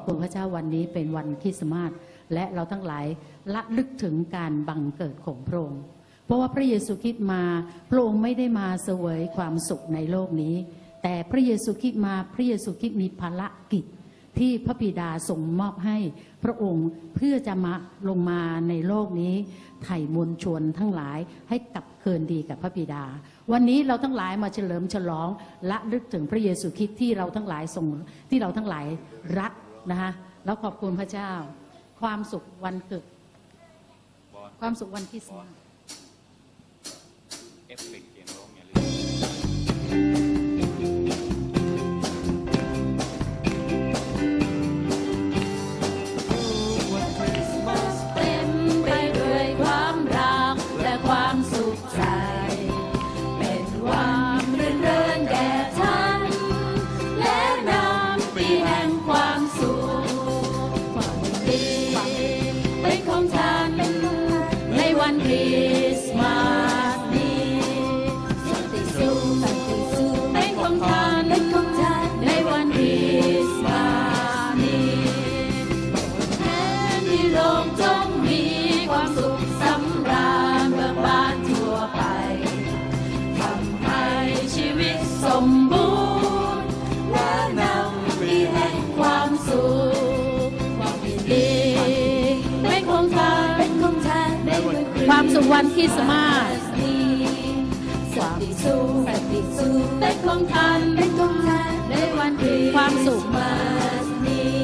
อบคุณพระเจ้าวันนี้เป็นวันคริสต์มาสและเราทั้งหลายละลึกถึงการบังเกิดของพระองค์เพราะว่าพระเยซูคริสต์มาพระองค์ไม่ได้มาเสวยความสุขในโลกนี้ แต่พระเยซูคริสต์มาพระเยซูคริสต์มีภารกิจที่พระบิดาส่งมอบให้พระองค์เพื่อจะมาลงมาในโลกนี้ไถ่มวลชนทั้งหลายให้กลับคืนดีกับพระบิดา วันนี้เราทั้งหลายมาเฉลิมฉลองละลึกถึงพระเยซูคริสต์ที่เราทั้งหลายส่งที่เราทั้งหลายรัก นะคะแล้วขอบคุณพระเจ้า ความสุขวันเกิดความสุขวันที่สองเอฟเฟกเสียงร้องอย่าลืม ค วันคริสต์มาสนี้สัสุขสันติสุขเป็นของท่านเป็นของท่านในวันคริสต์ความสุขมาสนี้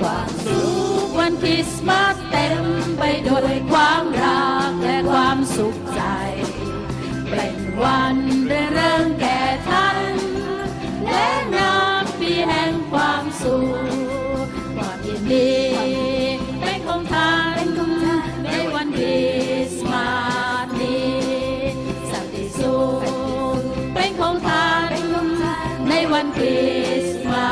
ความสุขวันคริสต์มาสเต็มไปด้วยความรักและความสุขใจ เป็นวันเรื่องแก่ ฮิสต์มา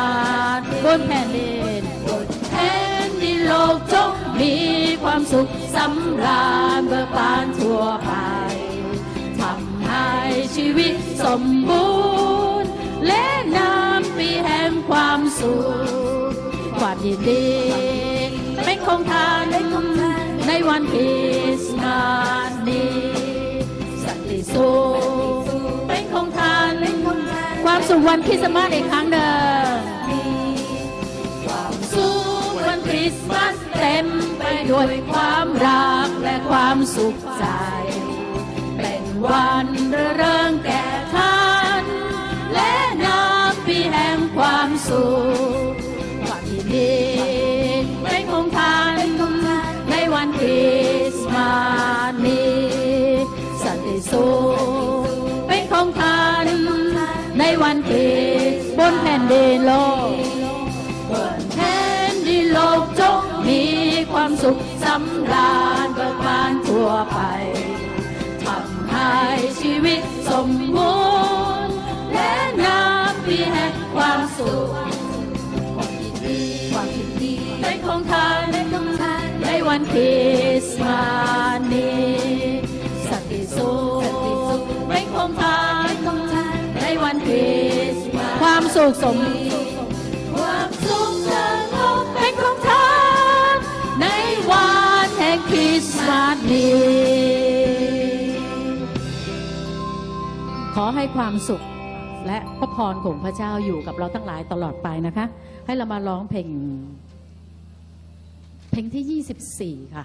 บนแผ่นดินบนแผ่นดินโลกจงมีความสุขสำราญเบิกบานทั่วไปทำให้ชีวิตสมบูรณ์ และนำปีแห่งความสุขความยินดีเป็นของทานในวันคริสต์มาสนี้สันติสุข สุขวันคริสต์มาสอีกครั้งเดิมความสุขวันคริสต์มาสเต็มไปด้วยความรักและความสุขใจ เป็นวันเรื่อเริงแก่ท่าน และนับปีแห่งความสุขความยินดีเป็นของทานในวันคริสต์มาสนี้สันติสุข ในวันคริสต์บนแผ่นดินโลกบนแผ่นดินโลกจงมีความสุขสำราญเบิกบานทั่วไปทำให้ชีวิตสมบูรณ์ และนับปีแห่งความสุขความยินดีความยินดีเป็นของทานในวันคริสต์มาสนี้ สุขสมความสุขสงบเป็นของทานในวันแห่งคริสต์มาสนี้ขอให้ความสุขและพระพรของพระเจ้าอยู่กับเราทั้งหลายตลอดไปนะคะ ให้เรามาร้องเพลง เพลงที่ 24 ค่ะ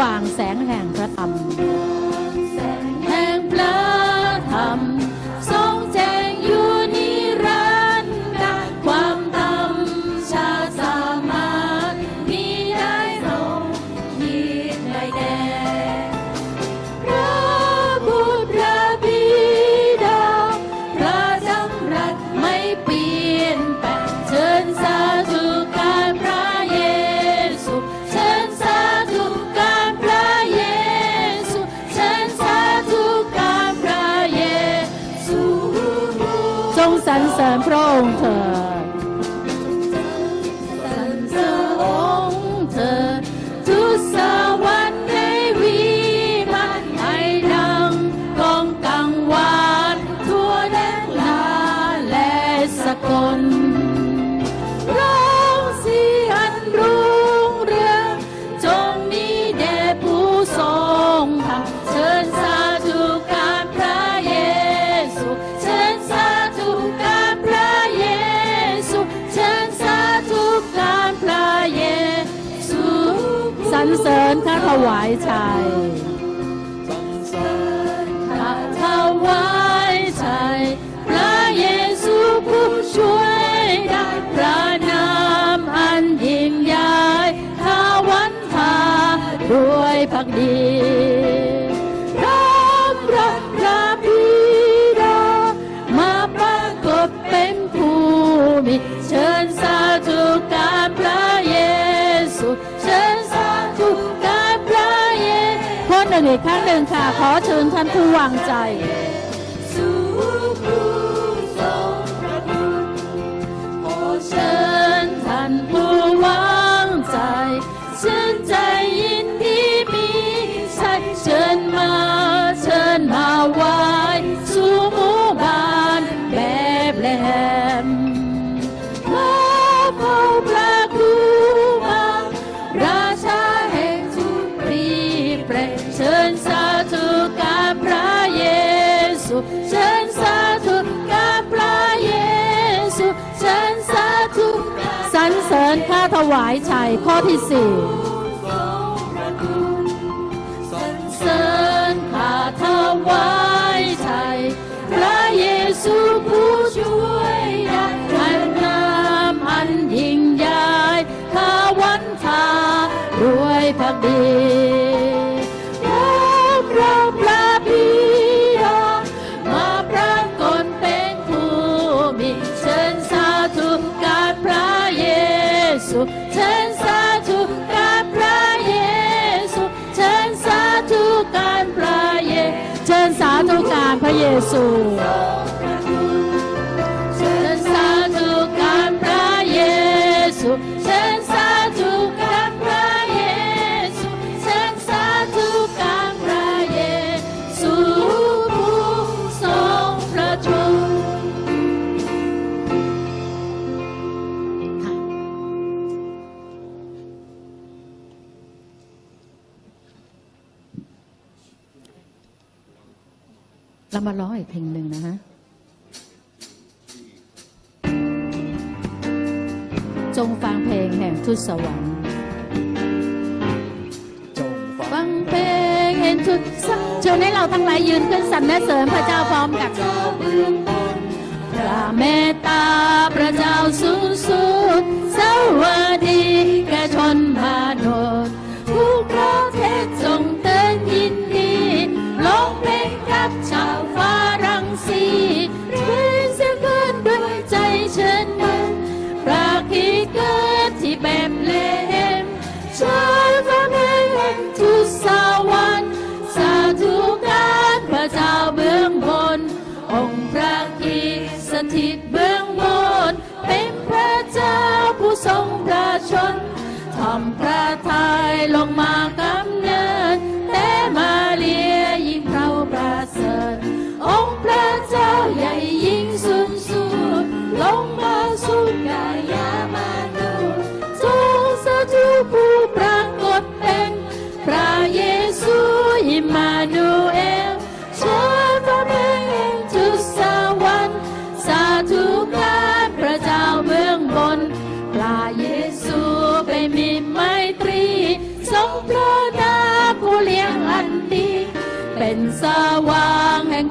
ว่างแสงแห่งพระธรรม ไ齐ีกครั้งหนึ่งค่ะ ขอเชิญท่านผู้วางใจ นข้าถวายชัยข้อที่สี่สริญข้าถวายชัยพระเยซูผู้ So. soul. ีกเพลงหนึ่งนะฮะจงฟังเพลงแห่งทุตสวรรค์ จงฟังเพลงแห่งทุตสวรรค์ชวนให้เราทั้งหลายยืนขึ้นสรรเสริมพระเจ้าพร้อมกับพระเมตตาพระเจ้าสูงสุดสวัสดีแก่ชนมนุษย์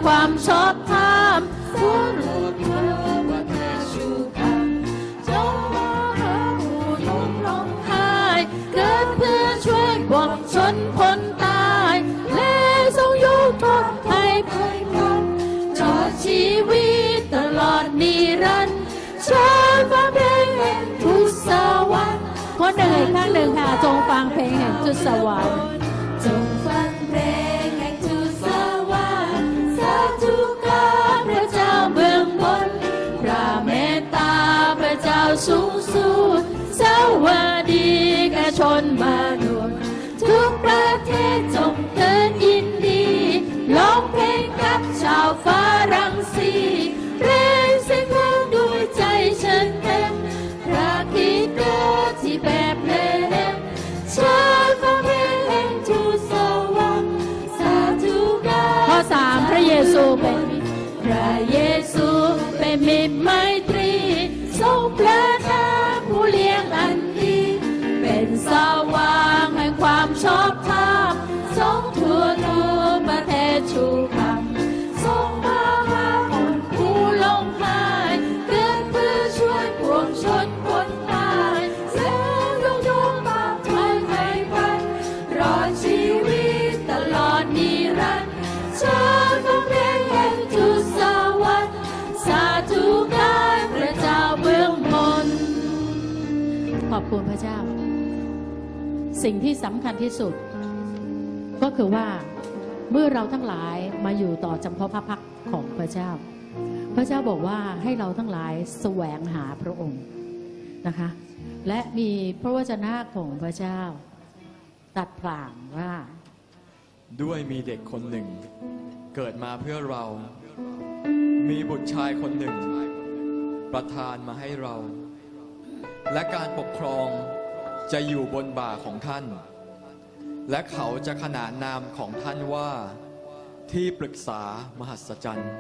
ความชอบธรรมสำรวจคำว่าแค่ชูกัน จงมอหาผู้ยุ่งลงหายเกิดเพื่อช่วยบวงชนคนตาย และทรงยกโทษให้เพื่อนคนจอดชีวิตตลอดนิรันดร์ชาฟ้าเพลงแห่งทุสวรรค์คนหนึ่งข้างหนึ่งค่ะจงฟังเพลงแห่งทุสวรรค์ สูงสุดสวัสดีแก่ชนมนุษย์ทุกประเทศจงเตือนยินดีร้องเพลงกับชาวฝรั่งเศสเพลงเสียงร้องด้วยใจฉันเต็มพระคิดเกิดที่แบบเพลงชาฟังเพลงแห่งทูสวรรค์สาธุการข้อสามพระเยซูเป็นพระเยซูเป็นมิตรไม คุณพระเจ้า สิ่งที่สำคัญที่สุด ก็คือว่าเมื่อเราทั้งหลายมาอยู่ต่อจำเพาะพระพักของพระเจ้า พระเจ้าบอกว่าให้เราทั้งหลายแสวงหาพระองค์นะคะ และมีพระวจนะของพระเจ้า ตัดพลางว่า ด้วยมีเด็กคนหนึ่ง เกิดมาเพื่อเรา มีบุตรชายคนหนึ่ง ประทานมาให้เรา และการปกครองจะอยู่บนบ่าของท่าน และเขาจะขนานนามของท่านว่าที่ปรึกษามหัศจรรย์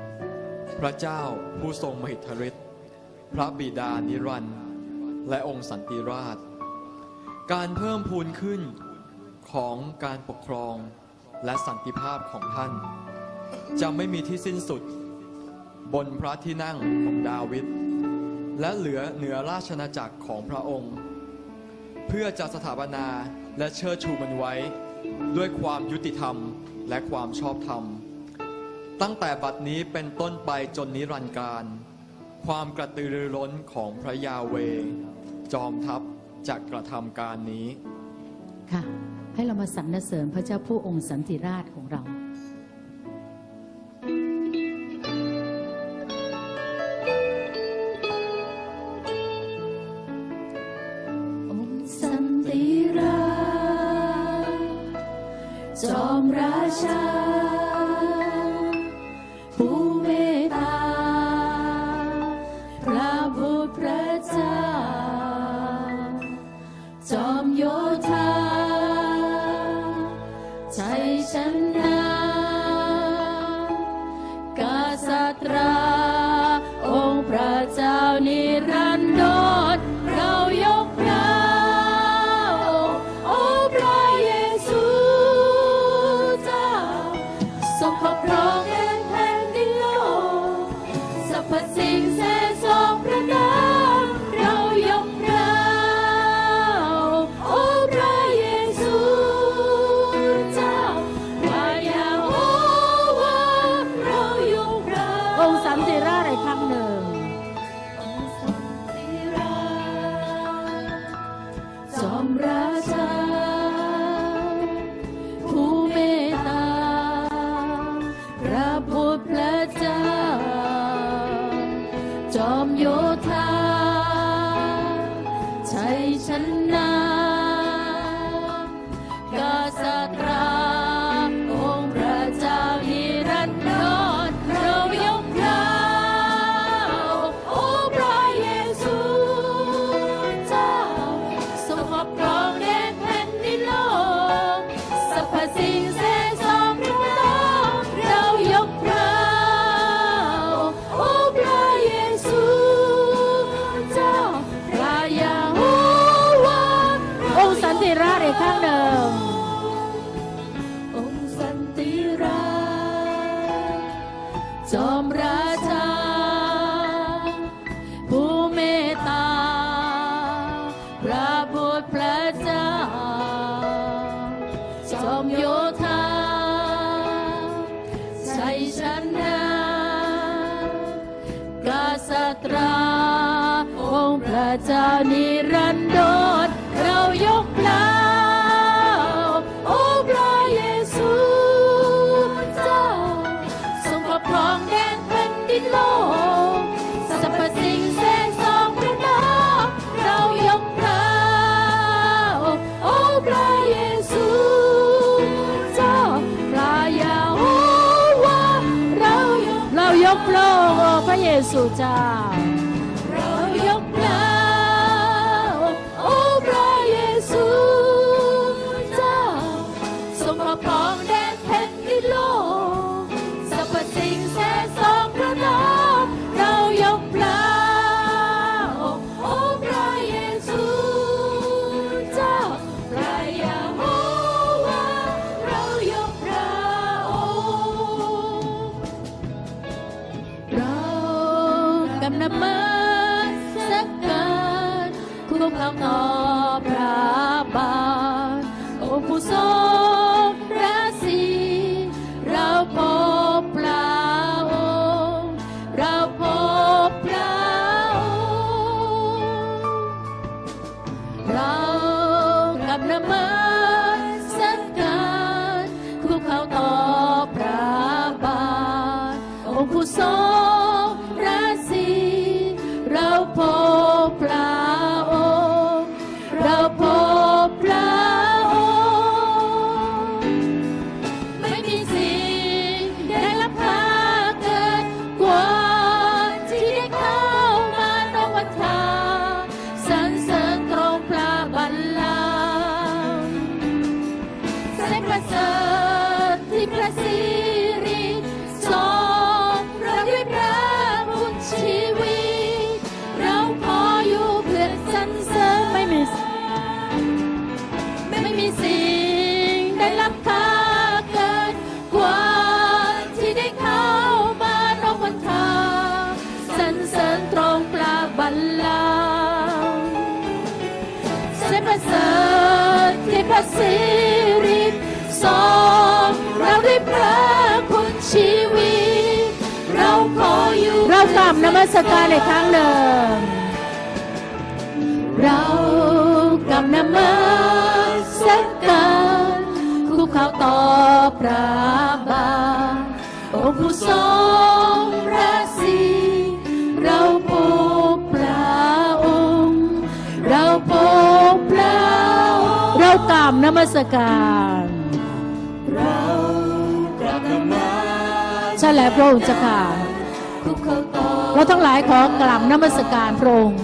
พระเจ้าผู้ทรงมหิทธิฤทธิ์พระบิดานิรันดร์และองค์สันติราช การเพิ่มพูนขึ้นของการปกครองและสันติภาพของท่าน จะไม่มีที่สิ้นสุด บนพระที่นั่งของดาวิด และเหลือเหนือราชนาจักรของพระองค์ เพื่อจะสถาปนาและเชิดชูมันไว้ ด้วยความยุติธรรมและความชอบธรรม ตั้งแต่บัดนี้เป็นต้นไปจนนิรันดร์การ ความกระตือรือร้นของพระยาเว จอมทัพจะกระทำการนี้ ค่ะ ให้เรามาสรรเสริญพระเจ้าผู้องค์สันติราชของเรา ม เจ้านิรันดรเรายกเล่าโอ้พระเยซูเจ้าทรงปกครองแดนแผ่นดินโลกสรรพสิ่งแสนสองพระนามเรายกเล่าโอ้พระเยซูเจ้าพระยาโฮวาเรายกเรายกโลกโอ้พระเยซูเจ้า สิริทรงเราได้พระคุณชีวิต เราขออยู่เรากลับนมัสการอีกครั้งหนึ่ง เรากับนมัสการคุกเข่าต่อพระบาทองค์ผู้ทรง รากลับนมัสการเรากับนมัสใช่แล้วพระองค์เจ้าค่ะคุกเข่าต่อเราทั้งหลายขอกลับนมัสการพระองค์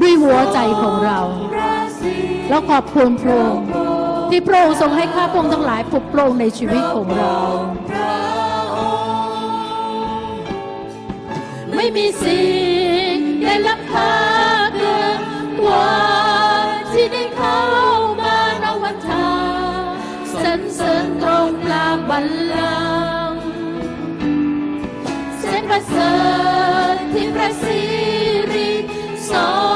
ด้วยหัวใจของเราพระศีเราขอบคุณพระองค์ที่พระองค์ทรงให้ข้าพระองค์ทั้งหลายปลุกปลงในชีวิตของเราพระองค์ไม่มีสิ่งได้รับค่าเกินกว่า รเสริญตรงปลาบัลลังเส้นประเสริฐที่พระสิริสอง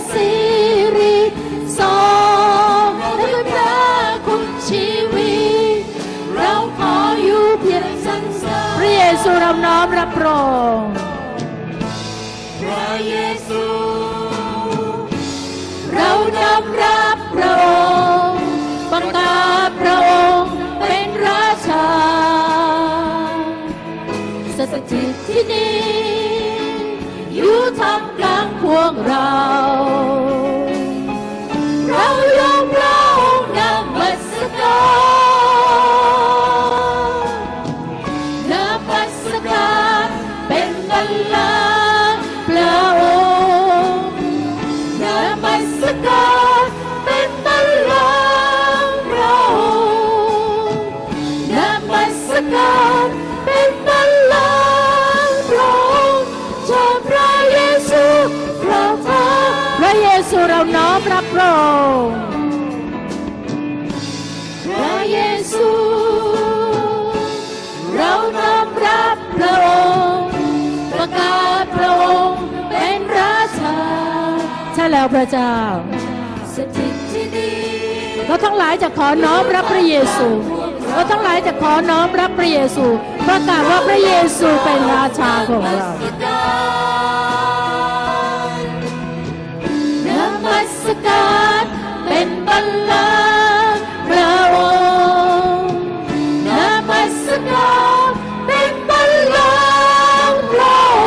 ที่สิริทรงด้วยพระคุณชีวิต เราขออยู่เพียงสรรเสพระเยซู เราน้อมรับพระองค์พระเยซูเรานำรับพระองค์บังกาศพระองค์เป็นราชาสถิตที่นี่ พ งค์พระเยซู เรานพระองค์ประกาศพระองค์เป็นราชาใช่แล้วพระเจ้าสถิตที่ดีเราทั้งหลายจะขอน้อมรับพระเยซูเราทั้งหลายจะขอน้อมรับพระเยซูประกาศว่าพระเยซูเป็นราชาของเรานมัสการ ก์พระองค์นมัสการเป็นบัลลังก์พระอ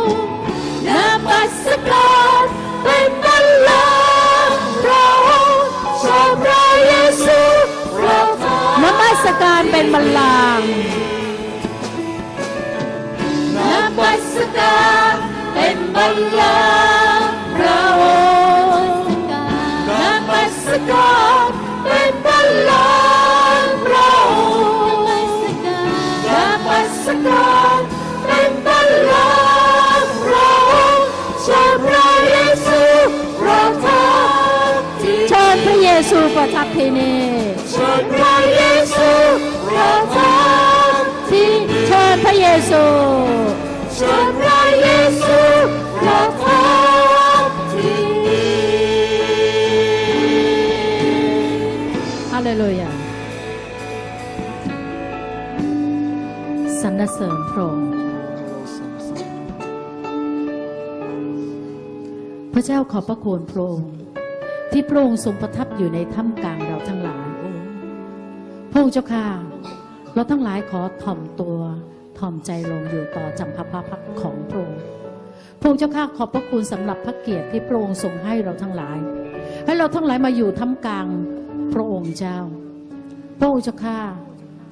งค์นมัสการเป็นบัลลังก์พระองค์ชอบพระเยซูเราทานมัสการเป็นบัลลัง ซูประทับที่นี่เชิญพระเยซูประทับที่เชิญพระเยซูเชิญพระเยซูประทับที่ฮาเลลูยาสรรเสริญพระองค์พระเจ้าขอบพระคุณพระองค์ ที่พระองค์ทรงประทับอยู่ในถ้ำกลางเราทั้งหลาย พระองค์เจ้าค่ะ เราทั้งหลายขอถ่อมตัวถ่อมใจลงอยู่ต่อจำพระพักของพระองค์พระองค์เจ้าข้าขอบพระคุณสำหรับพระเกียรติที่พระองค์ทรงให้เราทั้งหลาย ให้เราทั้งหลายมาอยู่ท่ามกลางพระองค์เจ้า พระองค์เจ้าข้า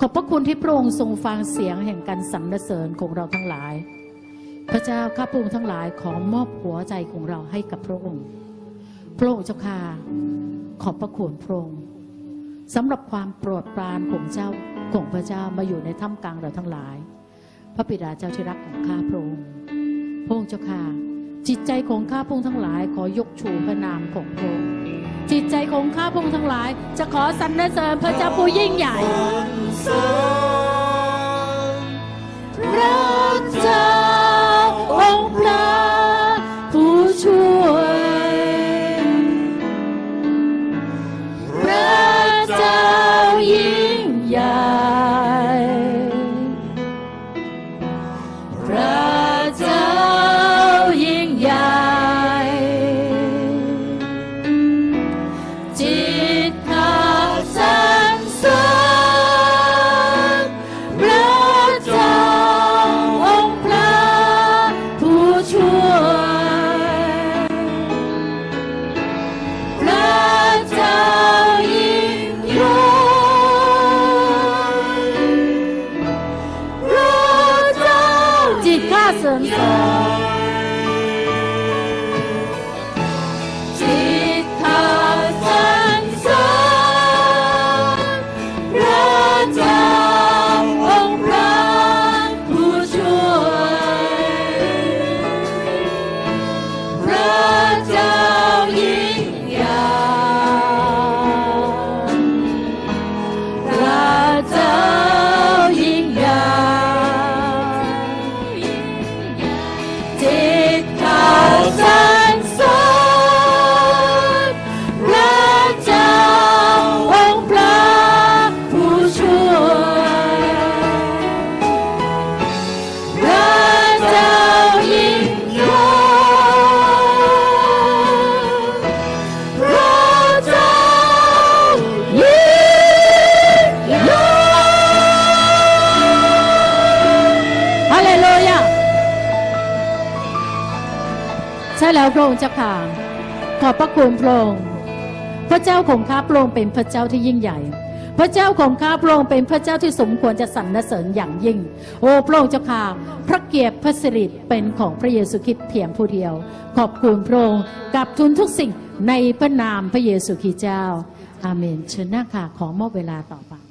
ขอบพระคุณที่พระองค์ทรงฟังเสียงแห่งการสรรเสริญของเราทั้งหลาย พระเจ้าข้าพระองค์ทั้งหลายขอมอบหัวใจของเราให้กับพระองค์ พระองค์เจ้าข้าขอบพระคุณพระองค์สำหรับความโปรดปรานของเจ้าของพระเจ้ามาอยู่ในท่ามกลางเราทั้งหลาย พระบิดาเจ้าที่รักของข้าพระองค์พระองค์เจ้าค่ะจิตใจของข้าพระองค์ทั้งหลาย ขอยกชูพระนามของพระองค์จิตใจของข้าพระองค์ทั้งหลาย จะขอสรรเสริญพระเจ้าผู้ยิ่งใหญ่พระเจ้า ระองค์เจ้าค่ะ ขอบพระคุณพระองค์พระเจ้าของข้าพระองค์เป็นพระเจ้าที่ยิ่งใหญ่ พระเจ้าของข้าพระองค์เป็นพระเจ้าที่สมควรจะสรรเสริญอย่างยิ่ง โอ้พระองค์เจ้าค่ะพระเกียรติพระสิริเป็นของพระเยซูคริสต์เพียงผู้เดียว ขอบคุณพระองค์กับทุนทุกสิ่งในพระนามพระเยซูคริสต์เจ้า อาเมนเชิญหน้าค่ะขอมอบเวลาต่อไป